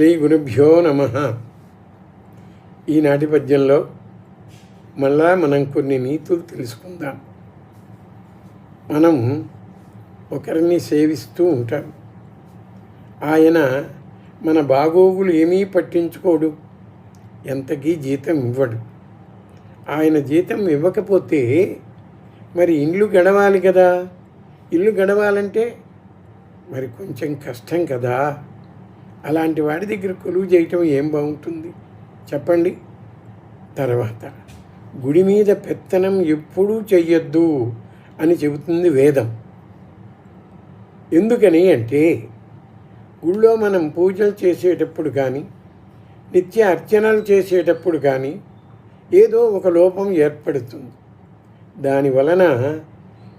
శ్రీ గురుభ్యో నమ. ఈనాటి పద్యంలో మళ్ళా మనం కొన్ని నీతులు తెలుసుకుందాం. మనం ఒకరిని సేవిస్తూ ఉంటాం. ఆయన మన బాగోగులు ఏమీ పట్టించుకోడు. ఎంతకీ జీతం ఇవ్వడు. ఆయన జీతం ఇవ్వకపోతే మరి ఇల్లు గడవాలి కదా. ఇల్లు గడవాలంటే మరి కొంచెం కష్టం కదా. అలాంటి వాడి దగ్గర కొలువు చేయటం ఏం బాగుంటుంది? చెప్పండి. తర్వాత గుడి మీద పెత్తనం ఎప్పుడూ చెయ్యొద్దు అని చెబుతుంది వేదం. ఎందుకని అంటే గుళ్ళో మనం పూజలు చేసేటప్పుడు కానీ నిత్య అర్చనలు చేసేటప్పుడు కానీ ఏదో ఒక లోపం ఏర్పడుతుంది. దాని వలన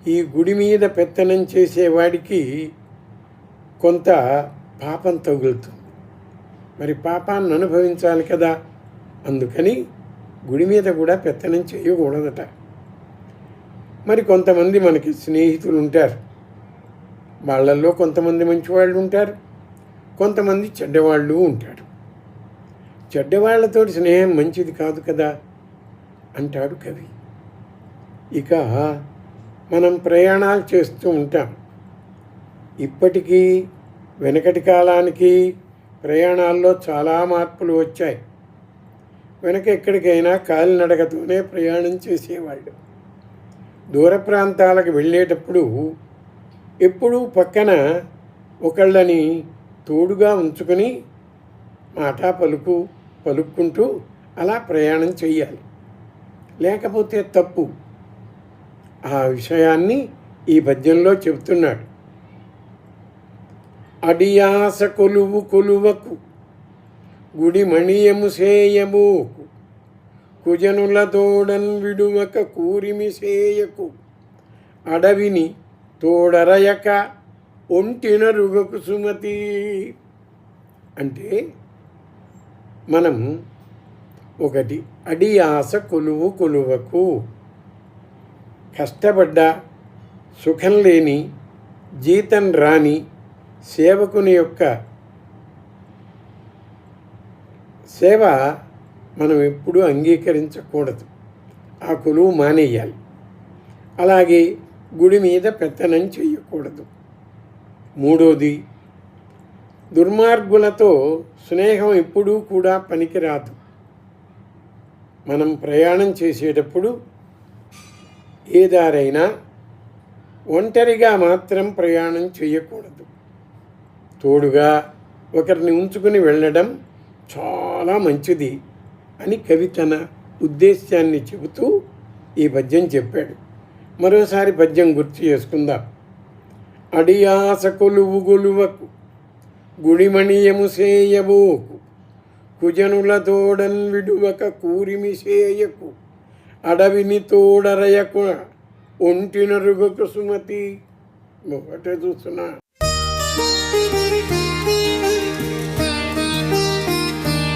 ఈ గుడి మీద పెత్తనం చేసేవాడికి కొంత పాపం తగులుతుంది. మరి పాపాన్ని అనుభవించాలి కదా? అందుకని గుడి మీద కూడా పెత్తనం చేయకూడదట. మరి కొంతమంది మనకి స్నేహితులు ఉంటారు. వాళ్ళల్లో కొంతమంది మంచివాళ్ళు ఉంటారు. కొంతమంది చెడ్డవాళ్ళు ఉంటారు. చెడ్డవాళ్ళతో స్నేహం మంచిది కాదు కదా? అంటాడు కవి. ఇక మనం ప్రయాణాలు చేస్తూ ఉంటాం. ఇప్పటికీ వెనకటి కాలానికి ప్రయాణాల్లో చాలా మార్పులు వచ్చాయి. వెనక ఎక్కడికైనా కాలినడకతోనే ప్రయాణం చేసేవాళ్ళు. దూర ప్రాంతాలకు వెళ్ళేటప్పుడు ఎప్పుడూ పక్కన ఒకళ్ళని తోడుగా ఉంచుకొని మాట పలుకు పలుక్కుంటూ అలా ప్రయాణం చెయ్యాలి. లేకపోతే తప్పు. ఆ విషయాన్ని ఈ పద్యంలో చెబుతున్నాడు. అడియాస కొలువు కొలువకు గుడి మణియము సేయబోకు కుజనుల తోడన్ విడువక కూరిమి సేయకు అడవిని తోడరయక ఒంటిన రుగకు సుమతి. అంటే మనం ఒకటి అడియాస కొలువు కొలువకు కష్టపడ్డ సుఖం లేని జీతం రాని సేవకుని యొక్క సేవ మనం ఎప్పుడూ అంగీకరించకూడదు. ఆ కొలువు మానేయాలి. అలాగే గుడి మీద పెత్తనం చేయకూడదు మూడోది దుర్మార్గులతో స్నేహం ఎప్పుడూ కూడా పనికిరాదు. మనం ప్రయాణం చేసేటప్పుడు ఏ దారైనా ఒంటరిగా మాత్రం ప్రయాణం చేయకూడదు తోడుగా ఒకరిని ఉంచుకుని వెళ్ళడం చాలా మంచిది అని కవి తన ఉద్దేశ్యాన్ని చెబుతూ ఈ పద్యం చెప్పాడు. మరోసారి పద్యం గుర్తు చేసుకుందాం. అడియాస కొలువు గొలువకు గుడిమణియము సేయబోకు కుజనుల తోడన్ విడువక కూరిమి సేయకు అడవిని తోడరయకు ఒంటినరుగకు సుమతి. ఒకటే చూస్తున్నా. Thank you.